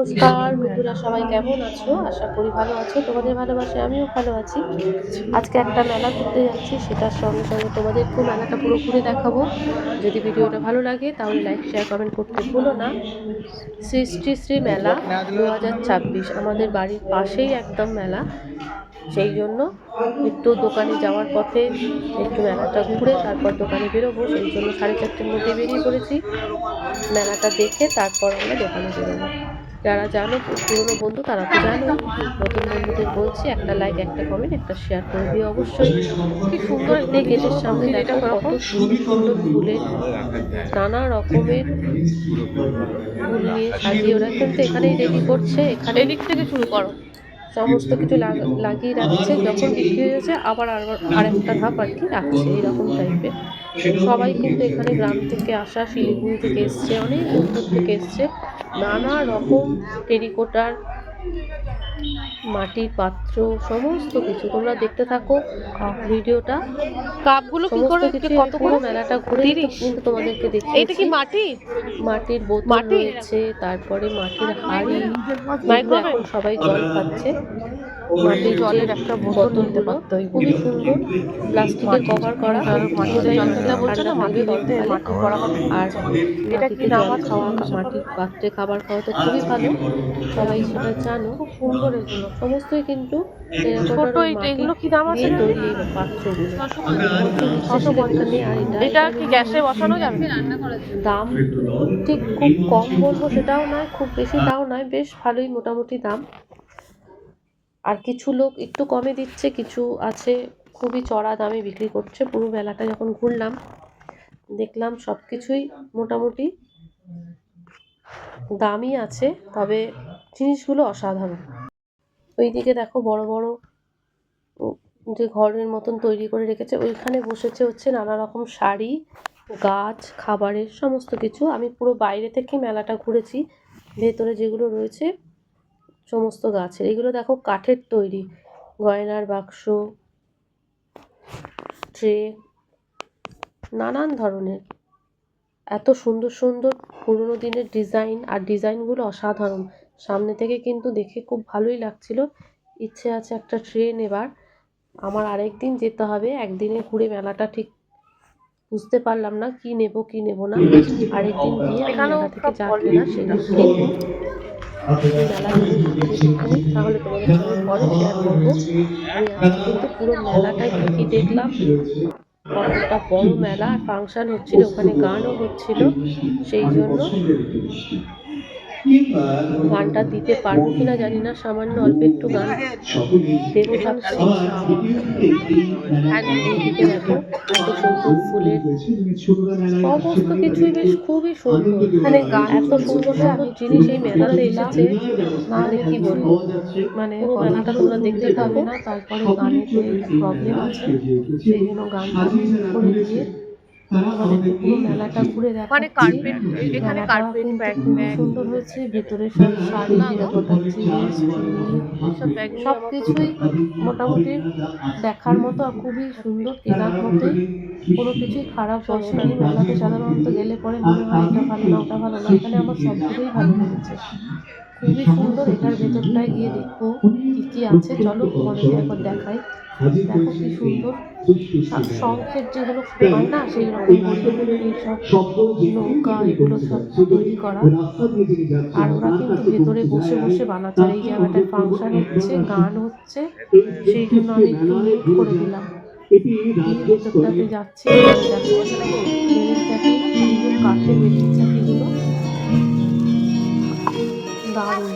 নমস্কার, বন্ধুরা সবাই কেমন আছো? আশা করি ভালো আছো। তোমাদের ভালোবাসায় আমিও ভালো আছি। আজকে একটা মেলা ঘুরতে যাচ্ছি, সেটার সঙ্গে সঙ্গে তোমাদেরকেও মেলাটা পুরো ঘুরে দেখাবো। যদি ভিডিওটা ভালো লাগে, তাহলে লাইক শেয়ার কমেন্ট করতে ভুলো না। শ্রী শ্রী শ্রী মেলা দু হাজার ছাব্বিশ, আমাদের বাড়ির পাশেই একদম মেলা। সেই জন্য একটু দোকানে যাওয়ার পথে একটু মেলাটা ঘুরে তারপর দোকানে বেরোবো। সেই জন্য সাড়ে চারটের মধ্যে বেরিয়ে পড়েছি। মেলাটা দেখে তারপর আমরা দোকানে বেরোবো যারা জানো, পুরনো বন্ধু তারা তো জানো নতুন বন্ধুদের বলছি, একটা লাইক একটা কমেন্ট একটা শেয়ার করে দিও অবশ্যই। কি সুন্দর একটা গেটের সামনে দেখো কত সুন্দর সুন্দর ফুলের নানা রকমের ফুল নিয়ে সাজিয়ে ওরা। কিন্তু এখানেই রেডি করছে এখানে এদিক থেকে শুরু করো। সমস্ত কিছু লাগ- লাগিয়ে রাখছে, যখন বিক্রি হয়ে যাচ্ছে আবার আর- আরেকটা ধাপ আর কি রাখছে, এরকম টাইপের সবাই কিন্তু এখানে গ্রাম থেকে আসা, শিলিগুড়ি থেকে এসছে, অনেক দূর থেকে এসছে। নানা রকম টেরিকোটার মাটির পাত্র সমস্ত কিছু। তোমরা দেখতে থাকো ভিডিওটা। কাপগুলো কি করে? কত করে? মেলাটা ঘুরে কিন্তু তোমাদেরকে দেখতে এটা কি মাটি? মাটির বোতল মাটি? রয়েছে তারপরে মাটির হাড়ি। মাইক্রোফোন এখন সবাই জল খাচ্ছে। মাটির জলের একটা বোতল নিতে পারতো খুবই সুন্দর। প্লাস্টিকের কভার করা। মাটিতে জল খেতে বলছো না, মাটির মাটিতে মধ্যে মাটির করা আর এটা কি নাম খাওয়া মাটির পাত্রে খাবার খাওয়া তো খুবই ভালো। সবাই সেটা জানো। খুব সুন্দর এগুলো। সমস্তই কিন্তু ছোট এগুলো কি দাম আছে? তৈরি এই পাত্রগুলো। ছশো পঞ্চাশ। এটা এটা কি গ্যাসে বসানো যাবে? দাম ঠিক খুব কম বলব সেটাও নয় খুব বেশি তাও নয় বেশ ভালোই মোটামুটি দাম। আর কিছু লোক একটু কমে দিচ্ছে, কিছু আছে খুবই চড়া দামে বিক্রি করছে। পুরো মেলাটা যখন ঘুরলাম, দেখলাম সব কিছুই মোটামুটি দামই আছে, তবে জিনিসগুলো অসাধারণ। ওইদিকে দেখো বড় বড় যে ঘরের মতন তৈরি করে রেখেছে, ওইখানে বসেছে হচ্ছে নানা রকম শাড়ি, গাছ, খাবারের সমস্ত কিছু। আমি পুরো বাইরে থেকে মেলাটা ঘুরেছি, ভেতরে যেগুলো রয়েছে সমস্ত গাছের। এগুলো দেখো কাঠের তৈরি। গয়নার বাক্স ট্রে নানান ধরনের। এত সুন্দর সুন্দর পুরোনো দিনের ডিজাইন আর ডিজাইনগুলো অসাধারণ। সামনে থেকে কিন্তু দেখে খুব ভালোই লাগছিল। ইচ্ছে আছে একটা ট্রে নেবার। আমার আরেক দিন যেতে হবে। একদিনে ঘুরে মেলাটা ঠিক বুঝতে পারলাম না কি নেব কি নেব না। আরেকদিন গিয়ে আমি মেলা থেকে যা কেনা সেটা তাহলে কিন্তু পুরো দেখলাম। কতটা বড় মেলা ফাংশন হচ্ছিল ওখানে গানও হচ্ছিল সেই জন্য গানটা দিতে পারব কিনা জানি না সামান্য অল্প একটু গান। দেবো ভাবছি। দেখো সুন্দর ফুলের সমস্ত কিছুই বেশ খুবই সুন্দর। মানে গান এত সুন্দর সুন্দর জিনিস এই মেলাতে এসেছে। মানে কি বলব? মানে মেলাটা তোমরা দেখতে পাবে না তারপরে গানের প্রবলেম আছে সেই জন্য করে দিয়ে মেলাটা ঘুরে এখানে কার্পেট ব্যাগ সুন্দর হয়েছে সব সব কিছুই মোটামুটি দেখার মতো খুবই সুন্দর কেনার কোনো কিছুই খারাপ বসেনি মেলাতে সাধারণত গেলে পরে মনে হয় এটা ভালো না, ওটা ভালো না। এখানে আমার সবগুলোই ভালো লেগেছে। খুবই সুন্দর। এটার ভেতরটায় গিয়ে দেখব কি কি আছে। চলো তোমাদেরকে একবার দেখাই। কি সুন্দর শা- শঙ্খের যেগুলো হয় না সেই রকম নৌকা এগুলো সব তৈরি করা আর ওরা কিন্তু ভেতরে বসে বসে বানাচ্ছে এই জায়গাটায় ফাংশন হচ্ছে গান হচ্ছে সেই জন্য আমি একটু করে দিলাম ভেতরটাতে যাচ্ছি সুন্দর কাঠের দারুণ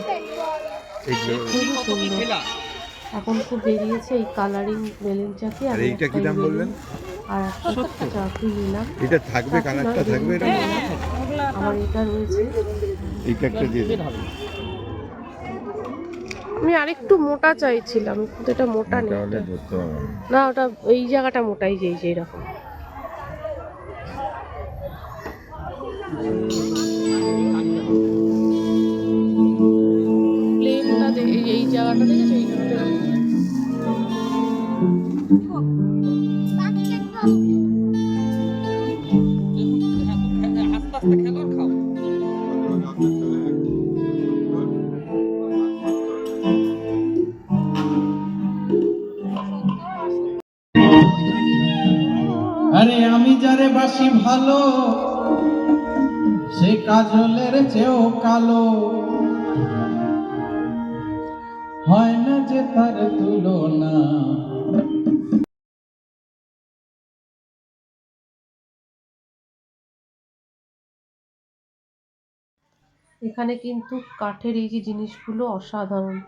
খুবই সুন্দর এখন খুব বেরিয়েছে এই কালারিং বেলেন চাকি আর এইটা কি দাম বললেন? আর একটা চাকরি নিলাম। এটা থাকবে কালারটা থাকবে এটা? আমার এটা রয়েছে। এইটা একটা দিয়ে দিন। আমি আরেকটু মোটা চাইছিলাম কিন্তু এটা মোটা নেই। তাহলে এটা। ধরতে হবে। না। না ওটা এই জায়গাটা মোটাই যে এই যে বাসি ভালো, সে কাজলের চেয়েও কালো। হয় না যে তার তুলনা। এখানে কিন্তু কাঠের এই যে জিনিসগুলো অসাধারণ।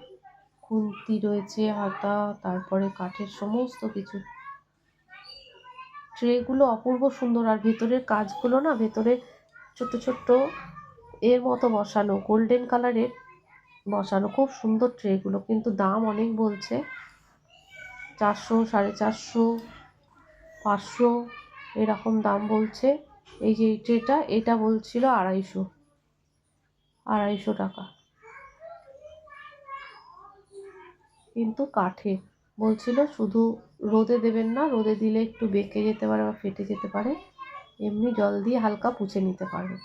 খুন্তি রয়েছে, হাতা, তারপরে কাঠের সমস্ত কিছু। ট্রেগুলো অপূর্ব সুন্দর, আর ভেতরের কাজগুলো না, ভেতরে ছোট্ট ছোট্ট এর মতো বসানো গোল্ডেন কালারের বসানো, খুব সুন্দর ট্রেগুলো কিন্তু দাম অনেক বলছে। চারশো, সাড়ে চারশো, পাঁচশো, এরকম দাম বলছে। এই যে এই ট্রেটা এটা বলছিল আড়াইশো আড়াইশো টাকা। কিন্তু কাঠের। বলছিল, শুধু রোদে দেবেন না, রোদে দিলে একটু বেঁকে যেতে পারে বা ফেটে যেতে পারে, এমনি জল দিয়ে হালকা পুছে নিতে পারবে।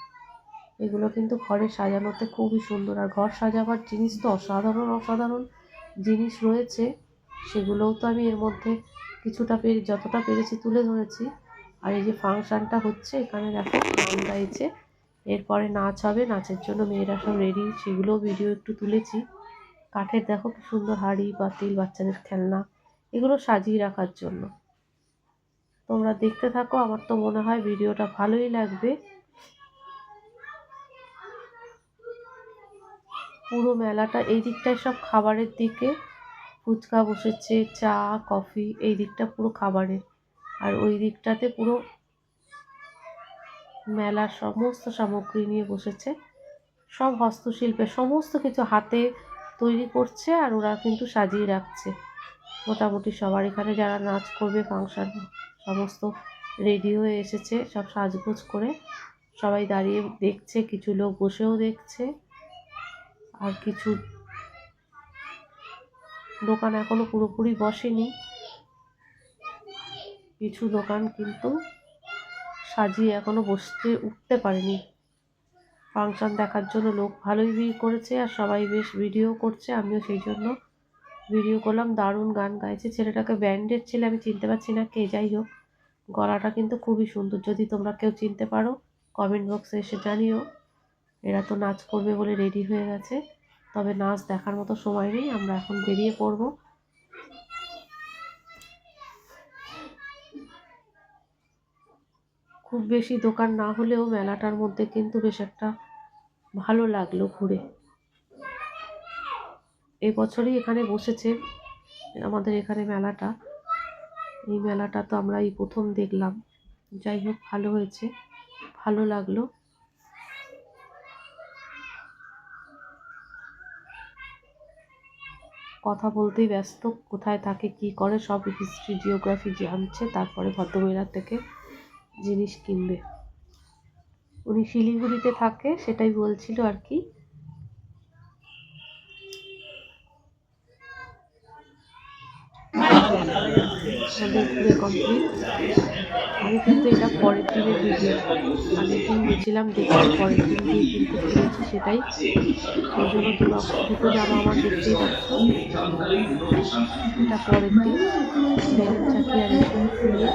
এগুলো কিন্তু ঘরে সাজানোতে খুবই সুন্দর। আর ঘর সাজাবার জিনিস তো অসাধারণ অসাধারণ জিনিস রয়েছে। সেগুলোও তো আমি এর মধ্যে কিছুটা পেরে, যতটা পেরেছি তুলে ধরেছি। আর এই যে ফাংশানটা হচ্ছে, এখানে দেখো গান গাইছে এরপরে নাচ হবে, নাচের জন্য মেয়েরা সব রেডি সেগুলোও ভিডিও একটু তুলেছি। কাঠের দেখো কি সুন্দর হাঁড়ি পাতিল বাচ্চাদের খেলনা, এগুলো সাজিয়ে রাখার জন্য। তোমরা দেখতে থাকো, আমার তো মনে হয় ভিডিওটা ভালোই লাগবে। পুরো মেলাটা এই দিকটায় সব খাবারের দিকে। ফুচকা বসেছে, চা, কফি, এই দিকটা পুরো খাবারের। আর ওই দিকটাতে পুরো মেলার সমস্ত সামগ্রী নিয়ে বসেছে। সব হস্তশিল্পের, সমস্ত কিছু হাতে তৈরি করছে আর ওরা কিন্তু সাজিয়ে রাখছে। মোটামুটি সবার এখানে যারা নাচ করবে, ফাংশন সমস্ত রেডি হয়ে এসেছে, সব সাজগোজ করে সবাই দাঁড়িয়ে দেখছে, কিছু লোক বসেও দেখছে আর কিছু দোকান এখনও পুরোপুরি বসেনি। কিছু দোকান কিন্তু সাজিয়ে এখনও বসতে, উঠতে পারেনি। ফাংশন দেখার জন্য লোক ভালোই ভিড় করেছে আর সবাই বেশ ভিডিও করছে। আমিও সেই জন্য ভিডিও করলাম, দারুণ গান গাইছে। ছেলেটাকে ব্যান্ডের ছেলে, আমি চিনতে পারছি না কে, যাই হোক। গলাটা কিন্তু খুবই সুন্দর, যদি তোমরা কেউ চিনতে পারো কমেন্ট বক্সে এসে জানিও। এরা তো নাচ করবে বলে রেডি হয়ে গেছে, তবে নাচ দেখার মতো সময় নেই, আমরা এখন বেরিয়ে পড়ব। খুব বেশি দোকান না হলেও মেলাটার মধ্যে কিন্তু বেশ একটা ভালো লাগল ঘুরে। এবছরই এখানে বসেছে আমাদের এখানে মেলাটা। এই মেলাটা তো আমরা এই প্রথম দেখলাম। যাই হোক, ভালো হয়েছে, ভালো লাগল। কথা বলতেই ব্যস্ত, কোথায় থাকে, কি করে, সব হিস্ট্রি জিওগ্রাফি জানছে, তারপরে ভদ্রমহিলার থেকে জিনিস কিনবে। উনি শিলিগুড়িতে থাকে, সেটাই বলছিল আর কি। আমাদের আমি কিন্তু এটা পরের দিনের ভিডিও আগের দিন গেছিলাম দেখতে পরের দিন গিয়ে কিন্তু ফিরেছি সেটাই। সেই জন্য দুটো জামা আমার দেখতেই পাচ্ছ। এটা পরের দিন। ফুলিয়ে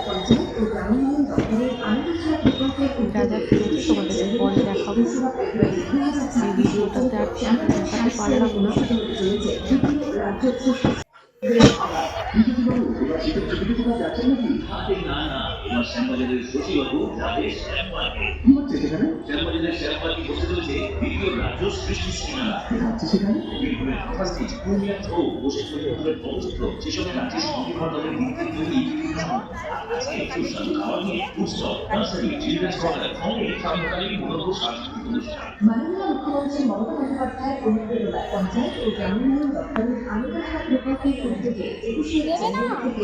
মুখ্যমন্ত্রী মমতা বন্দ্যোপাধ্যায়ের অনুপ্রেরণায় পঞ্চায়েত ও গ্রামীণ দপ্তরের আলোচনা প্রকল্পের উদ্যোগে একুশে জানুয়ারি থেকে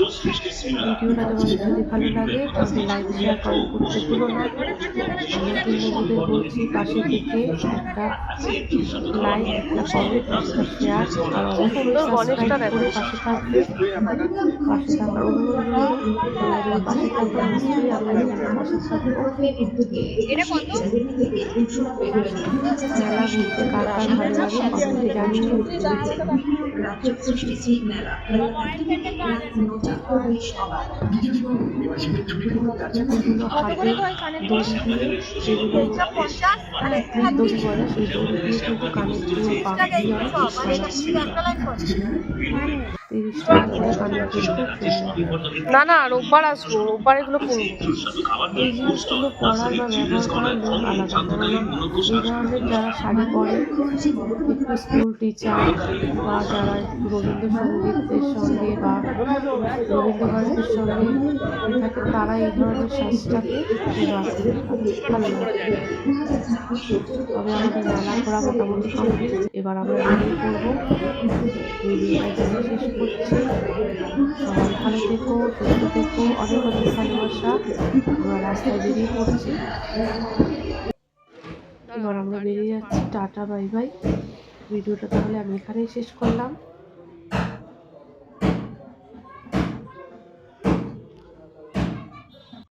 ভিডিওটা তোমাদের যদি ভালো লাগে তাহলে লাইক শেয়ার কমেন্ট করতে ভুলো না। বন্ধুদের বলছি পাশে থেকে একটা লাইক একটা কমেন্ট একটা শেয়ার আর অবশ্যই সাবস্ক্রাইব করে পাশে থাকবে পাশে থাকার অনুরোধ রইল তোমরা পাশে থাকবে। নিশ্চয়ই আমরা এখানে পাশে থাকব। এটা কত? থেকে মেলা ঘুরতে কার কার ভালো লাগে কমেন্টে জানিও। রাজ্য সৃষ্টি শ্রী মেলা দড়ি দিয়ে কিন্তু কানের করে না না, রোববার আসব, রোববার এগুলো এই জিনিসগুলো বা আলাদা যারা শাড়ি পরে স্কুল টিচার বা যারা রবীন্দ্রসঙ্গীতের সঙ্গে বা রবীন্দ্র ভারতের সঙ্গে থাকে, তারা এই ধরনের ভালো তবে আমাদের মেলা কমপ্লিট। এবার আমরা এখানে শেষ করছি সবাই ভালো থেকো সুস্থ থেকো অনেক অনেক ভালোবাসা আমরা রাস্তায় বেরিয়ে পড়ছি এবার আমরা বেরিয়ে যাচ্ছি। Tata, bye bye. ভিডিওটা তাহলে আমি এখানেই শেষ করলাম।